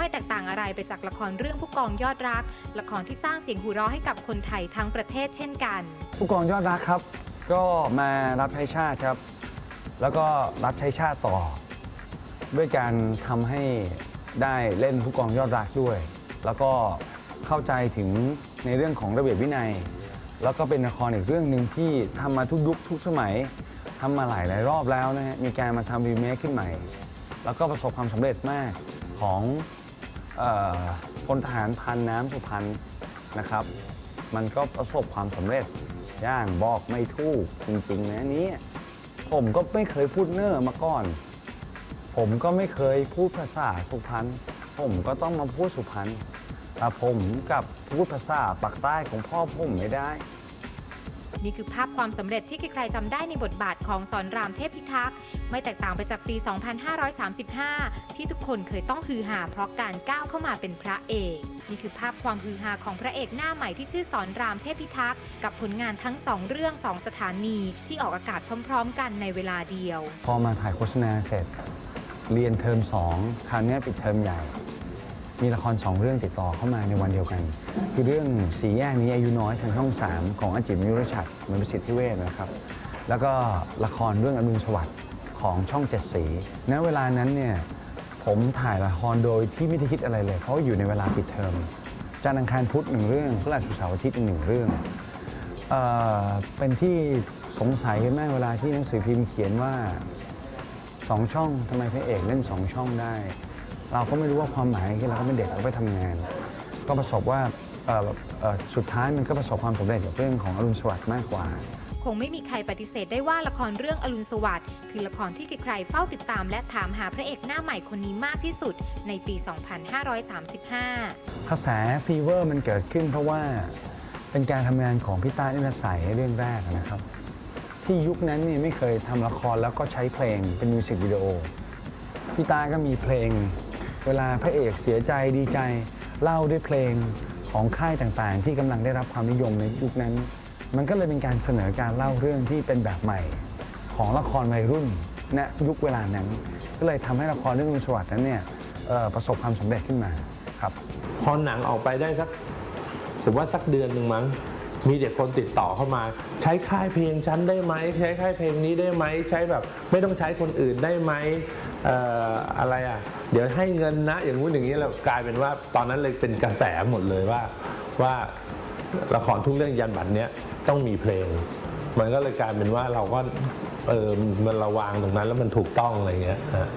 ไม่แตกต่างอะไรไปจากละครเรื่องผู้กองยอดรัก ละครที่สร้างเสียงหัวเราะให้กับคนไทยทั้งประเทศเช่นกัน ผู้กองยอดรักครับ ก็มารับใช้ชาติครับ แล้วก็รับใช้ชาติต่อ ด้วยการทำให้ได้เล่นผู้กองยอดรักด้วย แล้วก็เข้าใจถึงในเรื่องของระเบียบวินัย แล้วก็เป็นละครอีกเรื่องหนึ่งที่ทำมาทุกยุคทุกสมัยทำมาหลายหลายรอบแล้วนะฮะมีการมาทำรีเมคขึ้นใหม่ แล้วก็ประสบความสำเร็จมากของ พลทหารพันน้ำสุพรรณนะครับ มันก็ประสบความสำเร็จย่างบอกไม่ถูกจริงๆนะนี้ผมก็ไม่เคยพูดเนอร์มาก่อน ผมก็ไม่เคยพูดภาษาสุพรรณผมก็ต้องมาพูดสุพรรณแต่ผมกับพูดภาษาปากใต้ของพ่อผมไม่ได้ นี่คือภาพความสำเร็จที่ใครๆจำได้ในบทบาทของสอนรามเทพพิทักษ์ ไม่แตกต่างไปจากปี 2535 ที่ทุกคนเคยต้องฮือฮาเพราะการก้าวเข้ามาเป็นพระเอก นี่คือภาพความฮือฮาของพระเอกหน้าใหม่ที่ชื่อสอนรามเทพพิทักษ์กับผลงานทั้งสองเรื่องสองสถานีที่ออกอากาศพร้อม ๆ กันในเวลาเดียว พอมาถ่ายโฆษณาเสร็จ เรียนเทอมสองคราวนี้ปิดเทอมใหญ่ มีละครสองเรื่องติดต่อเข้ามาในวันเดียวกัน คือเรื่องสีแยกนี้อายุน้อยทางช่องสามของอาจิมยุรชัดมนประสิทธิเวชนะครับ แล้วก็ละครเรื่องอรุณสวัสดิ์ของช่องเจ็ดสีณเวลานั้นเนี่ยผมถ่ายละครโดยที่ไม่ได้คิดอะไรเลย เพราะอยู่ในเวลาปิดเทอมจันทร์อังคารพุธหนึ่งเรื่องพฤหัสศุกร์เสาร์อาทิตย์อีกหนึ่งเรื่องเอ่อเป็นที่สงสัยกันมากเวลาที่หนังสือพิมพ์เขียนว่าสองช่องทำไมพระเอกเล่นสองช่องได้ เราก็ไม่รู้ว่าความหมายคือเราก็เป็นเด็กเราก็ไปทำงาน ก็ประสบว่าเอ่อเอ่อสุดท้ายมันก็ประสบความสำเร็จกับเรื่องของอรุณสวัสดิ์มากกว่า คงไม่มีใครปฏิเสธได้ว่าละครเรื่องอรุณสวัสดิ์คือละครที่ใครๆเฝ้าติดตาม และถามหาพระเอกหน้าใหม่คนนี้มากที่สุดในปี 2535 กระแสฟีเวอร์มันเกิดขึ้นเพราะว่าเป็นการทำงานของพี่ต้านิรสัยเรื่องแรกนะครับ ที่ยุคนั้นเนี่ยไม่เคยทำละครแล้วก็ใช้เพลงเป็นมิวสิกวิดีโอพี่ต้าก็มีเพลง เวลาพระเอกเสียใจดีใจ เล่าด้วยเพลงของค่ายต่างๆ ที่กำลังได้รับความนิยมในยุคนั้น มันก็เลยเป็นการเสนอการเล่าเรื่องที่เป็นแบบใหม่ ของละครวัยรุ่นณยุคเวลานั้น ก็เลยทำให้ละครเรื่องอรุณสวัสดิ์นั้นเนี่ยประสบความสำเร็จขึ้นมาครับพอหนังออกไปได้สักถือว่าสักเดือนหนึ่งมั้งมีเด็กคนติดต่อเข้ามา ใช้ค่ายเพลงฉันได้ไหมใช้ค่ายเพลงนี้ได้ไหมใช้แบบไม่ต้องใช้คนอื่นได้ไหมอออะไรอะ เดี๋ยวให้เงินนะ อย่างนู้นอย่างนี้แล้วกลายเป็นว่าตอนนั้นเลยเป็นกระแสหมดเลยว่าว่าละครทุกเรื่องยันบัตรเนี้ยต้องมีเพลง มันก็เลยกลายเป็นว่าเราก็เออมันระวางตรงนั้นแล้วมันถูกต้องอะไรเงี้ยฮะ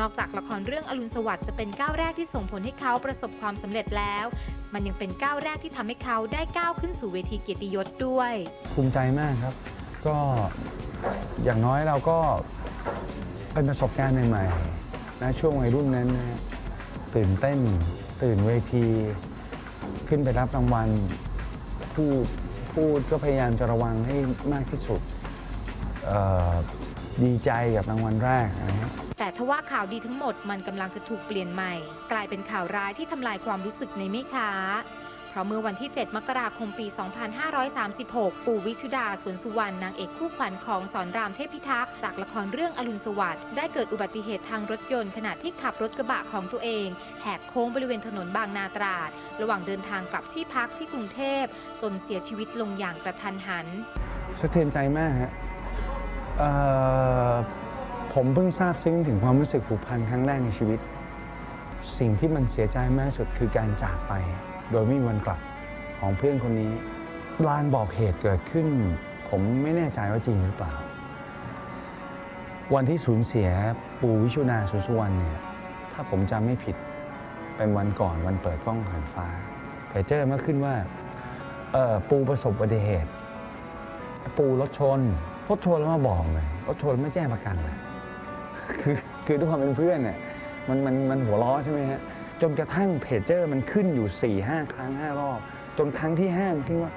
นอกจากละครเรื่องอรุณสวัสดิ์จะเป็นก้าวแรกที่ส่งผลให้เขาประสบความสำเร็จแล้ว มันยังเป็นก้าวแรกที่ทำให้เขาได้ก้าวขึ้นสู่เวทีเกียรติยศด้วย ภูมิใจมากครับ ก็อย่างน้อยเราก็เป็นประสบการณ์ใหม่ๆ นะช่วงวัยรุ่นนั้นนะตื่นเต้น ตื่นเวที ขึ้นไปรับรางวัลพูดพูดก็พยายามจะระวังให้มากที่สุดดีใจกับรางวัลแรกนะฮะแต่ทว่าข่าวดีทั้งหมดมันกำลังจะถูกเปลี่ยนใหม่ กลายเป็นข่าวร้ายที่ทำลายความรู้สึกในไม่ช้า เพราะเมื่อวันที่ 7 มกราคมปี 2536 ปู่วิชุดาสวนสุวรรณนางเอกคู่ขวัญของสอนรามเทพิทักษ์จากละครเรื่องอรุณสวัสดิ์ได้เกิดอุบัติเหตุทางรถยนต์ขณะที่ขับรถกระบะของตัวเอง แหกโค้งบริเวณถนนบางนาตราด ระหว่างเดินทางกลับที่พักที่กรุงเทพ จนเสียชีวิตลงอย่างกระทันหันสะเทือนใจมากฮะผมเพิ่งทราบซึ้งถึงความรู้สึกผูกพันครั้งแรกในชีวิต สิ่งที่มันเสียใจมากสุดคือการจากไป โดยไม่มีวันกลับของเพื่อนคนนี้ลางบอกเหตุเกิดขึ้น ผมไม่แน่ใจว่าจริงหรือเปล่า วันที่สูญเสียปู่วิชุนาสุสุวรรณเนี่ยถ้าผมจำไม่ผิดเป็นวันก่อนวันเปิดกล้องหันฟ้าเพเจอร์มาขึ้นว่าเออปูประสบอุบัติเหตุ ปูรถชนรถชนแล้วมาบอกเลยรถชนไม่แจ้งประกันเลยคือคือด้วยความเป็นเพื่อนเนี่ยมันมันมันหัวล้อใช่ไหมฮะ จนกระทั่งเพจเจอร์มันขึ้นอยู่4ี่ห้าครั้งห้ารอบ จนครั้งที่ห้ามันขึ้นว่า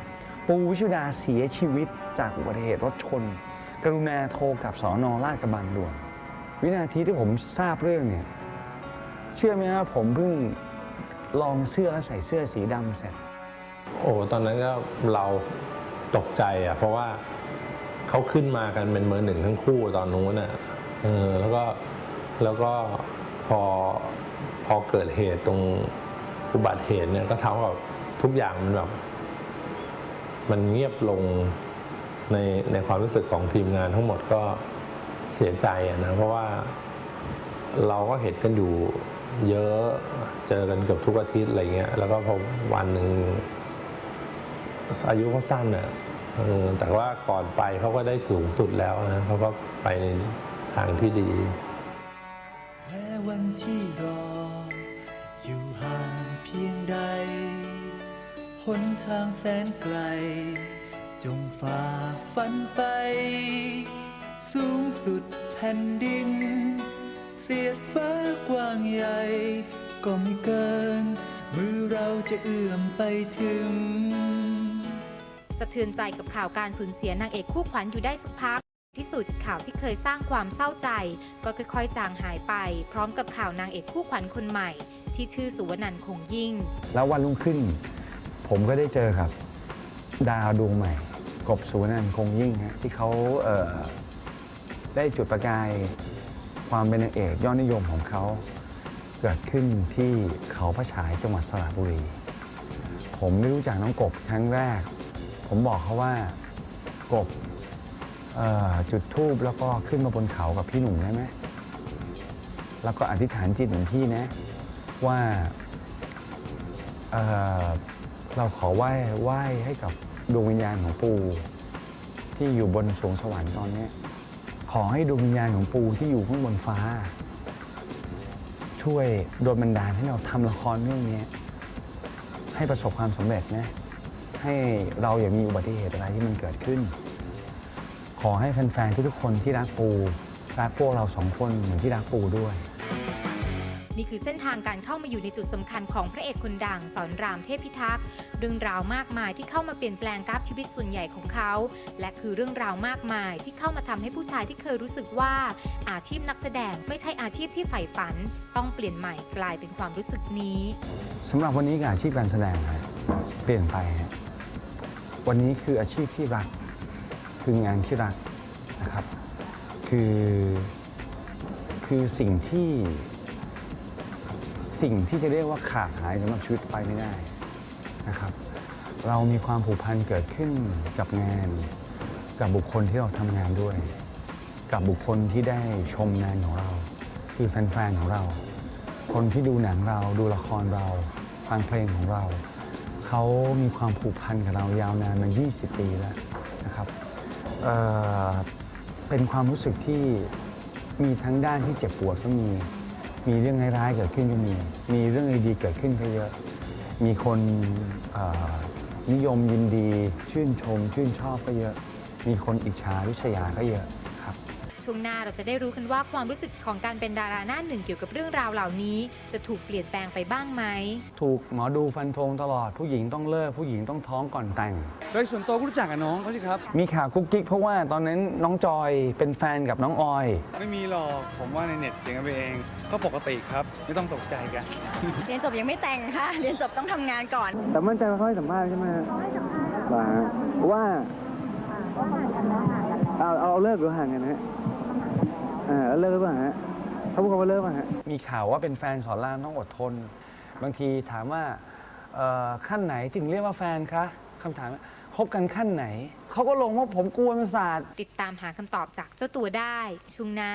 ปูวิชุดาเสียชีวิตจากอุบัติเหตุรถชน กรุณาโทรกับสอนอลาดกระบังด่วน วินาทีที่ผมทราบเรื่องเนี่ยเชื่อไหมครับผมเพิ่งลองเสื้อแล้วใส่เสื้อสีดำเสร็จ โอ้ตอนนั้นก็เราตกใจอะ เพราะว่าเขาขึ้นมากันเป็นเบอร์หนึ่งทั้งคู่ตอนนู้นอะเออแล้วก็แล้วก็พอ พอเกิดเหตุตรงอุบัติเหตุเนี่ยก็ท่ากับทุกอย่างมันแบบ มันเงียบลงในในความรู้สึกของทีมงานทั้งหมดก็เสียใจนะเพราะว่าเราก็เห็นกันอยู่เยอะเจอกันเกือบทุกอาทิตย์อะไรเงี้ย แล้วก็พอวันหนึ่งอายุเขาสั้นอะเออแต่ว่าก่อนไปเขาก็ได้สูงสุดแล้วนะเขาก็ไปในทางที่ดีแม้วันที่รอ ห่างเพียงใด หนทางแสนไกล จงฝ่าฟันไป สูงสุดแผ่นดิน เสียดฟ้ากว้างใหญ่ ก็ไม่เกิน มือเราจะเอื้อมไปถึง สะเทือนใจกับข่าวการสูญเสียนางเอกคู่ขวัญอยู่ได้สักพัก ที่สุดข่าวที่เคยสร้างความเศร้าใจ ก็ค่อยๆ จางหายไป พร้อมกับข่าวนางเอกคู่ขวัญคนใหม่ ที่ชื่อสุวรรณคงยิ่ง แล้ววันรุ่งขึ้น ผมก็ได้เจอกับ ดาวดวงใหม่ กบสุวรรณคงยิ่งฮะที่เขาเอ่อได้จุดประกายความเป็นนางเอกยอดนิยมของเขา เกิดขึ้นที่เขาพระฉายจังหวัดสระบุรี ผมได้รู้จักน้องกบครั้งแรก ผมบอกเขาว่ากบเอ่อจุดทูบแล้วก็ขึ้นมาบนเขากับพี่หนุ่มได้ไหม แล้วก็อธิษฐานจิตเหมือนพี่นะ ว่าเอ่อเราขอไหว้ไหว้ให้กับดวงวิญญาณของปู่ที่อยู่บนสวงสวรรค์ตอนเนี้ยขอให้ดวงวิญญาณของปู่ที่อยู่ข้างบนฟ้า ช่วยโดนบันดาลให้เราทำละครเรื่องนี้ให้ประสบความสำเร็จนะให้เราอย่ามีอุบัติเหตุอะไรที่มันเกิดขึ้น ขอให้แฟนๆทุกๆคนที่รักปูรักพวกเราสองคนเหมือนที่รักปูด้วย นี่คือเส้นทางการเข้ามาอยู่ในจุดสำคัญของพระเอกคนดังสอนรามเทพิทักษ์เรื่องราวมากมายที่เข้ามาเปลี่ยนแปลงกราฟชีวิตส่วนใหญ่ของเขา และคือเรื่องราวมากมายที่เข้ามาทำให้ผู้ชายที่เคยรู้สึกว่า อาชีพนักแสดงไม่ใช่อาชีพที่ใฝ่ฝัน ต้องเปลี่ยนใหม่กลายเป็นความรู้สึกนี้สำหรับวันนี้กับอาชีพการแสดงเปลี่ยนไป วันนี้คืออาชีพที่รัก คืองานที่รักนะครับ คือคือสิ่งที่ สิ่งที่จะเรียกว่าขาดหายสำหรับชีวิตไปไม่ได้นะครับ เรามีความผูกพันเกิดขึ้นกับงาน กับบุคคลที่เราทำงานด้วย กับบุคคลที่ได้ชมงานของเรา คือแฟนๆของเรา คนที่ดูหนังเราดูละครเราฟังเพลงของเรา เขามีความผูกพันกับเรายาวนานมา 20 ปีแล้วนะครับเเป็นความรู้สึกที่มีทั้งด้านที่เจ็บปวดก็มี มีเรื่องร้ายๆเกิดขึ้นก็มี มีเรื่องดีๆเกิดขึ้นก็เยอะ มีคนเอ่อนิยมยินดีชื่นชม ชื่นชอบก็เยอะ มีคนอิจฉาริษยาก็เยอะครับ ช่วงหน้าเราจะได้รู้กันว่าความรู้สึกของการเป็นดาราหน้าหนึ่งเกี่ยวกับเรื่องราวเหล่านี้ จะถูกเปลี่ยนแปลงไปบ้างไหม ถูกหมอดูฟันธงตลอดผู้หญิงต้องเลิกผู้หญิงต้องท้องก่อนแต่ง โดยส่วนตัวก็รู้จักกับน้องเขาสิครับ มีข่าวกุ๊กกิ๊กเพราะว่าตอนนั้นน้องจอยเป็นแฟนกับน้องออย ไม่มีหรอก ผมว่าในเน็ตเสียงกันไปเอง ก็ปกติครับ ไม่ต้องตกใจกัน เรียนจบยังไม่แต่งค่ะ เรียนจบต้องทำงานก่อน แต่มั่นใจว่าเขาให้สัมภาษณ์ใช่ไหมเขาให้สัมภาษณ์ว่าเอาเอาเลิกหรือห่างกันฮะอ่าเลิกหรือเปล่าฮะเขาพูดว่าเลิกป่ะฮะมีข่าวว่าเป็นแฟนสอนรามต้องอดทน บางทีถามว่าเอ่อขั้นไหนถึงเรียกว่าแฟนคะคำถามว่าคบกันขั้นไหน เขาก็ลงว่าผมกลัวมันศาสตร์ติดตามหาคำตอบจากเจ้าตัวได้ช่วงหน้า